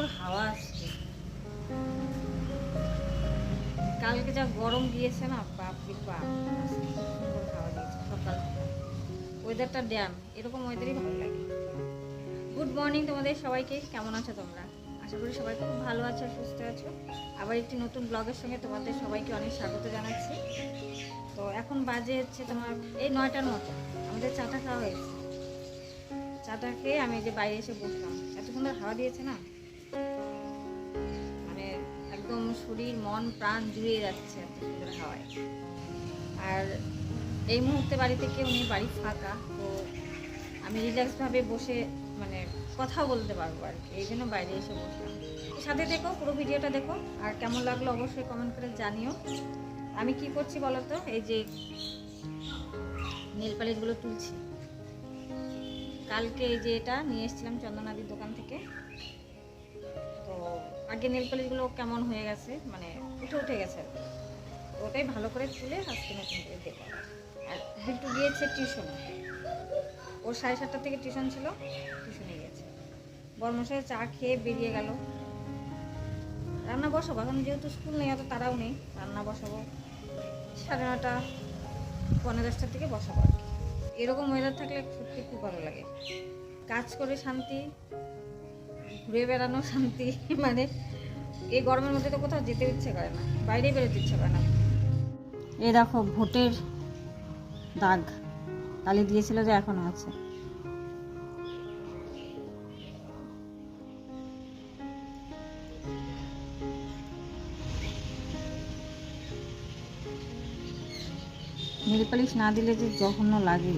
সুন্দর হাওয়া আসছে। কালকে যা গরম গিয়েছে না, বাপ আজকে কি সুন্দর হাওয়া দিয়েছে, সকাল ওয়েদারটা ড্যাম এরকম ওয়েদারই ভালো লাগে। গুড মর্নিং তোমাদের সবাইকে, কেমন আছো তোমরা? আশা করি সবাই খুব ভালো আছো, সুস্থ আছো। আবার একটি নতুন ব্লগের সঙ্গে তোমাদের সবাইকে অনেক স্বাগত জানাচ্ছি। তো এখন বাজে হচ্ছে তোমার, এই নয়টার মতো, আমাদের চাটা খাওয়া হয়েছে। চাটা খেয়ে আমি যে বাইরে এসে বসলাম। এত সুন্দর হাওয়া দিয়েছে না? একদম শরীর, মন, প্রাণ জুড়িয়ে যাচ্ছে এত সুন্দর হাওয়ায়। আর এই মুহূর্তে বাড়িতে কেউ নেই, বাড়ি ফাঁকা, তো আমি রিল্যাক্সভাবে বসে মানে কথা বলতে পারব আর কি, এই জন্য বাইরে এসে বসলাম। সাথে দেখো, পুরো ভিডিওটা দেখো, আর কেমন লাগল অবশ্যই কমেন্ট করে জানিও। আমি কি করছি বলো তো? এই যে নেল পালিশগুলো তুলছি। কালকে এই যে এটা নিয়ে এসেছিলাম চন্দনাদির দোকান থেকে। তো আগে নেল পালিশগুলো কেমন হয়ে গেছে মানে উঠে উঠে গেছে ওটাই ভালো করে তুলে আজকে নতুন করে দেবো আর বিল্টু গিয়েছে টিউশনে ওর সাড়ে সাতটা থেকে টিউশন ছিল টিউশনে গিয়েছে। বর্মশাই চা খেয়ে বেরিয়ে গেল। রান্না বসাবো, এখন যেহেতু স্কুল নেই, অত তারাও নেই। রান্না বসাবো। সাড়ে নটা পনেরো দশটার থেকে বসাবো আর কি। এরকম ওয়েদার থাকলে সত্যি খুব ভালো লাগে। কাজ করে শান্তি ঘুরে বেড়ানো শান্তি মানে এই গরমের মধ্যে তো কোথাও যেতে ইচ্ছে করে না, বাইরে বেরোতে ইচ্ছে করে না। এ দেখো ভোটের দাগ কালি দিয়েছিল যে এখনও আছে। নীল পালিশ না দিলে যে জঘন্য লাগে।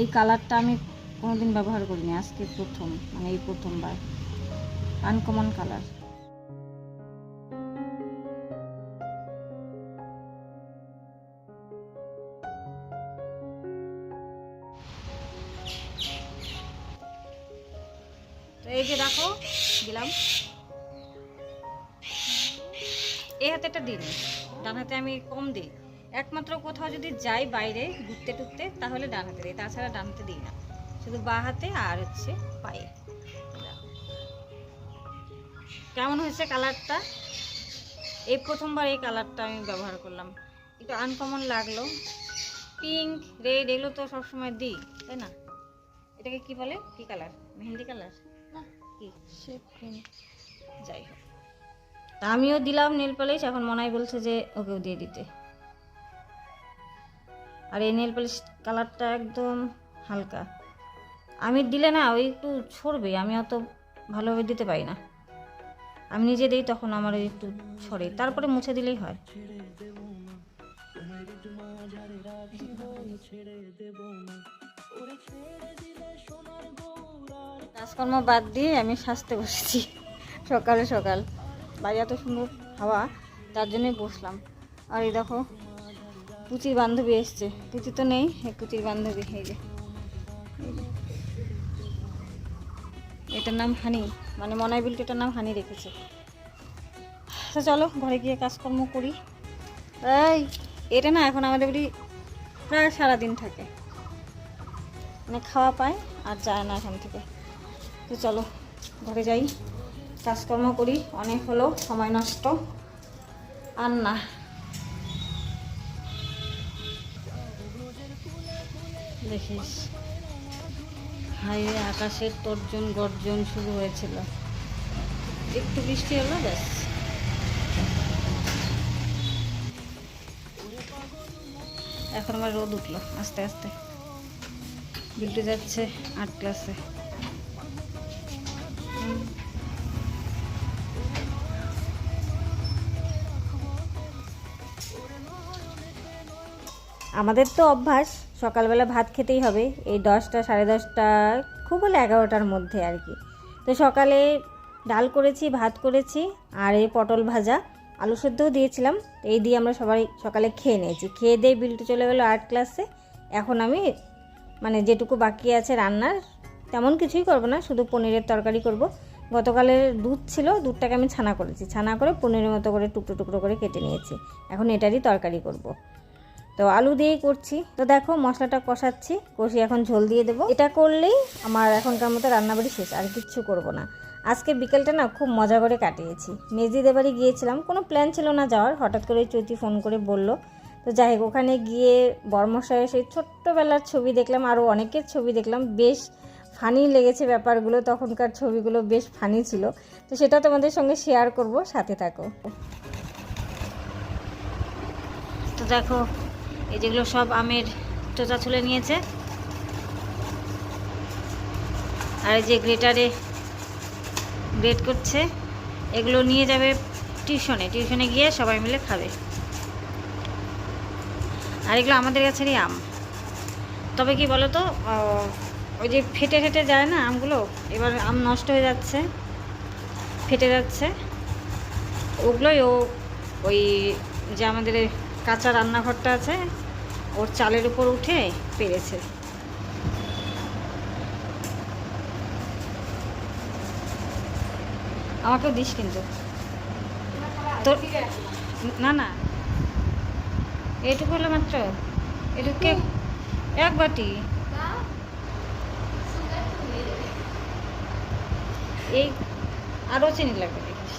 এই কালারটা আমি কোনোদিন ব্যবহার করিনি, আজকে প্রথম মানে এই প্রথমবার। আনকমন কালার এই যে দেখো, দিলাম। এই হাতে একটা দিন, ডান হাতে আমি কম দিই। একমাত্র কোথাও যদি যাই বাইরে, ঘুরতে টুরতে, তাহলে ডান হাতে দিই, তাছাড়া ডান হাতে দিই না। শুধু বা হাতে আর হচ্ছে পায়ে। কেমন হয়েছে কালারটা? এই প্রথমবার এই কালারটা আমি ব্যবহার করলাম। একটু আনকমন লাগল। পিঙ্ক রেড এগুলো তো সবসময় দিই, তাই না? এটাকে কি বলে? কি কালার? মেহেন্দি কালার? যাই হোক। আমিও দিলাম নীল পালিশ এখন মনাই বলছে যে ওকেও দিয়ে দিতে। আর এই নেল পালিশ কালারটা একদম হালকা। আমি দিলে না ওই একটু ছড়বে, আমি অত ভালোভাবে দিতে পারি না। আমি নিজে দিই, তখন আমার ওই একটু ছড়ে, তারপরে মুছে দিলেই হয়। কাজকর্ম বাদ দিয়ে আমি সাজতে বসেছি, সকালে সকাল। বাইরে এত সুন্দর হাওয়া, তার জন্যই বসলাম। আর এই দেখো পুচির বান্ধবী এসছে। পুচি তো নেই কুচির বান্ধবী, এই যে। এটার নাম হানি মানে মনাই বিলটিটার নাম হানি রেখেছে। তো চলো, ঘরে গিয়ে কাজকর্ম করি। এই, এটা না এখন আমাদের বাড়ি প্রায় সারাদিন থাকে। মানে খাওয়া পায় আর যায় না এখান থেকে। তো চলো, ঘরে যাই, কাজকর্ম করি, অনেক হলো, সময় নষ্ট। আর না। দেখিস। হাইরে আকাশের তর্জন গর্জন শুরু হয়েছিল। একটু বৃষ্টি হলো, ব্যাস। এখন আমার রোদ উঠল, আস্তে আস্তে। বিল্টু যাচ্ছে আট ক্লাসে। আমাদের তো অভ্যাস সকালবেলা ভাত খেতেই হবে। এই দশটা, সাড়ে দশটা, খুব হলে এগারোটার মধ্যে আর কি। তো সকালে ডাল করেছি, ভাত করেছি আর এই পটল ভাজা। আলু সেদ্ধও দিয়েছিলাম, এই দিয়ে আমরা সবাই সকালে খেয়ে নিয়েছি। খেয়ে দিয়ে বিলটু চলে গেলো আর্ট ক্লাসে। এখন আমি মানে যেটুকু বাকি আছে রান্নার, তেমন কিছুই করব না, শুধু পনিরের তরকারি করব। গতকালের দুধ ছিল, দুধটাকে আমি ছানা করেছি। ছানা করে পনিরের মতো করে টুকরো টুকরো করে কেটে নিয়েছি। এখন এটারই তরকারি করব। তো আলু দিয়েই করছি। তো দেখো মশলাটা কষাচ্ছি কষি এখন ঝোল দিয়ে দেবো। এটা করলেই আমার এখনকার মতো রান্নাবাড়ি শেষ, আর কিচ্ছু করব না। আজকে বিকেলটা না খুব মজা করে কাটিয়েছি। মেজিদের বাড়ি গিয়েছিলাম, কোনো প্ল্যান ছিল না যাওয়ার, হঠাৎ করে চৈতি ফোন করে বলল, তো যাই হোক, ওখানে গিয়ে বর্মশায়ের সেই ছোট্টবেলার ছবি দেখলাম, আরও অনেকের ছবি দেখলাম, বেশ ফানি লেগেছে ব্যাপারগুলো, তখনকার ছবিগুলো বেশ ফানি ছিল। তো সেটা তোমাদের সঙ্গে শেয়ার করব, সাথে থাকো। তো দেখো এই যেগুলো সব আমের চোচা ছুলে নিয়েছে। আর এই যে গ্রেটারে গ্রেট করছে, এগুলো নিয়ে যাবে টিউশনে। টিউশনে গিয়ে সবাই মিলে খাবে। আর এগুলো আমাদের গাছেরই আম। তবে কি বলো তো ওই যে ফেটে ফেটে যায় না আমগুলো, এবার আম নষ্ট হয়ে যাচ্ছে, ফেটে যাচ্ছে। ওগুলোই ও ওই যে আমাদের কাঁচা রান্নাঘরটা আছে ওর চালের উপর উঠে পেরেছে। আমাকেও দিস কিন্তু। তোর না না। এইটুকু হলো মাত্র? এটুকে এক বাটি? এই আরও চিনি লাগবে দেখিস।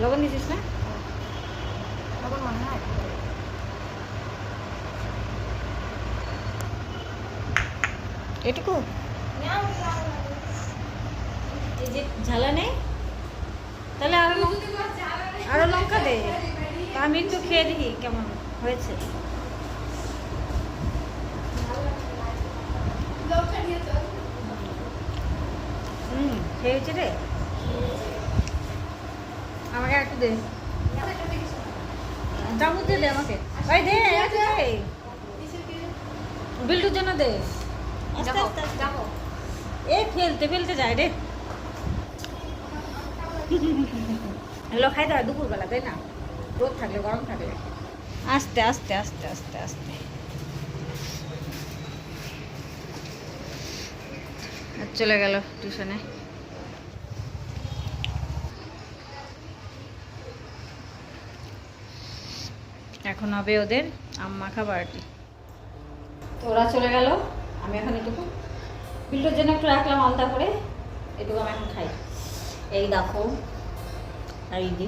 লবণ দিছিস না? এটুকু এই যে ঝালা নেই? তাহলে আরও লঙ্কা আরও লঙ্কা দে। তা আমি একটু খেয়ে দেখি কেমন হয়েছে। হুম খেয়েছি রে। আমাকে একটু দে। চামচ দে আমাকে। ভাই দে দে। বিল্টুর জন্য দে। এ ফেলতে ফেলতে যায় রে। দুপুরবেলা তাই না? রোদ থাকলে গরম থাকলে। আস্তে আস্তে আস্তে আস্তে আস্তে। চলে গেল টিউশনে। এখন হবে ওদের আম মাখা বাড়ি তো ওরা চলে গেল? আমি এখন এটুকু। বিল্টুর জন্য একটু রাখলাম আলতা করে, এটুকু আমি এখন খাই। এই দেখো এই যে।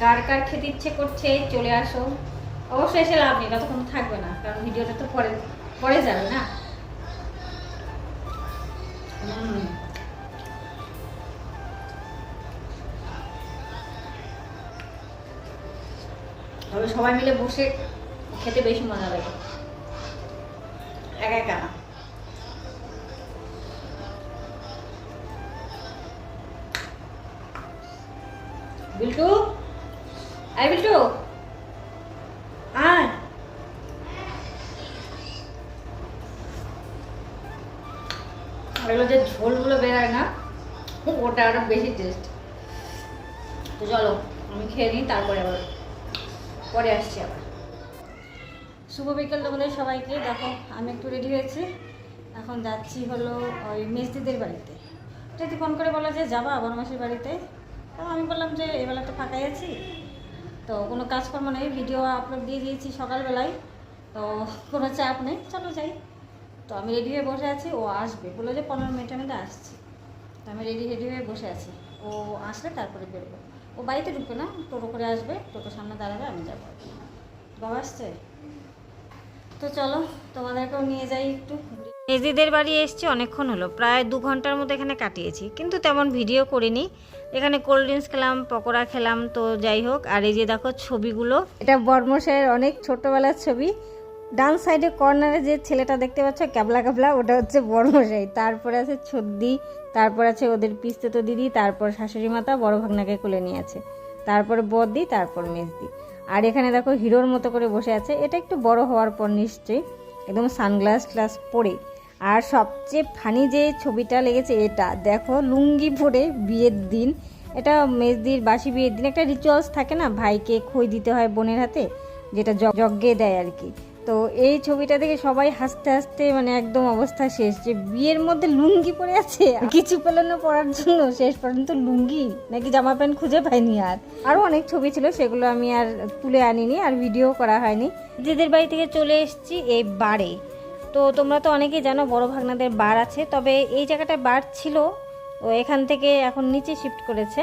কার কার খেতে ইচ্ছে করছে, চলে আসো। অবশ্যই এসে লাভ নেই, ততক্ষণ থাকবে না, কারণ ভিডিওটা তো পরে পরে যাবে না। তবে সবাই মিলে বসে খেতে বেশি মজা লাগে। একা একা না। বিল্টু? আই বিল্টু? এগুলো যে ঝোলগুলো বেরোয় না, ওটা আরও বেশি টেস্ট তো চলো, আমি খেয়ে নিই, তারপরে আবার পরে আসছি আবার। শুভ বিকেল তোমাদের সবাইকে। দেখো, আমি একটু রেডি হয়েছি। এখন যাচ্ছি হলো ওই মেজদিদের বাড়িতে। যদি ফোন করে বলা যে যাবা বড় মাসির বাড়িতে তো আমি বললাম যে এবেলা তো ফাঁকাই আছি। তো কোনো কাজকর্ম নেই ভিডিও আপলোড দিয়ে দিয়েছি সকালবেলায়। তো কোনো চাপ নেই, চলো যাই। তো আমি রেডি হয়ে বসে আছি, ও আসবে। বলল যে পনেরো মিনিটের মধ্যে আসছি। তো আমি রেডি রেডি হয়ে বসে আছি। ও আসলে তারপরে বেরোবো। ও বাড়িতে ঢুকবে না, টোটো করে আসবে, টোটো সামনে দাঁড়াবে, আমি যাব। বাবা আসছে? তো চলো তোমাদেরকেও নিয়ে যাই একটু। মেজিদের বাড়ি এসছি অনেকক্ষণ হলো। প্রায় দু ঘণ্টার মতো এখানে কাটিয়েছি কিন্তু তেমন ভিডিও করিনি। এখানে কোল্ড ড্রিঙ্কস খেলাম পকোড়া খেলাম তো যাই হোক। আর এই যে দেখো ছবিগুলো। এটা বর্মশাহের অনেক ছোটবেলার ছবি। ডান সাইডে কর্নারে যে ছেলেটা দেখতে পাচ্ছ ক্যাবলা ক্যাবলা ওটা হচ্ছে বর্মশাই তারপরে আছে ছদ্দি তারপর আছে ওদের পিস্তেতো দিদি তারপর শাশুড়ি মাতা বড় ভাগনাকে কোলে নিয়ে আছে। তারপরে বদ্দি তারপর মেজদি। আর এখানে দেখো হিরোর মতো করে বসে আছে। এটা একটু বড় হওয়ার পর নিশ্চয়ই। একদম সানগ্লাস গ্লাস পরে। আর সবচেয়ে ফানি যে ছবিটা লেগেছে এটা। দেখো লুঙ্গি পরে বিয়ের দিন। এটা মেজদির বাসি বিয়ের দিন। একটা রিচুয়ালস থাকে না? ভাইকে খই দিতে হয় বোনের হাতে, যেটা যজ্ঞে দেয় আর কি। তো এই ছবিটা দেখে সবাই হাসতে হাসতে মানে একদম অবস্থা শেষ, যে বিয়ের মধ্যে লুঙ্গি পরে আছে। কিছু পেল না পরার জন্য, শেষ পর্যন্ত লুঙ্গি? নাকি জামা প্যান্ট খুঁজে পাইনি আর? আরও অনেক ছবি ছিল, সেগুলো আমি আর তুলে আনিনি, আর ভিডিও করা হয়নি। দিদির বাড়ি থেকে চলে এসেছি এই বারে। তো তোমরা তো অনেকেই জানো, বড় ভাগনাদের বার আছে, তবে এই জায়গাটায় বার ছিল, ও এখান থেকে এখন নিচে শিফট করেছে।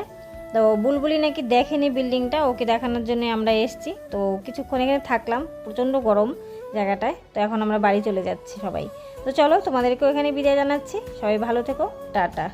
তো বুলবুলি নাকি দেখেনি বিল্ডিংটা ওকে দেখানোর জন্য আমরা এসছি। তো কিছুক্ষণ এখানে থাকলাম, প্রচণ্ড গরম। জায়গাটায়। তো এখন আমরা বাড়ি চলে যাচ্ছি সবাই। তো চলো তোমাদেরকেও এখানে বিদায় জানাচ্ছি। সবাই ভালো থেকো। টাটা।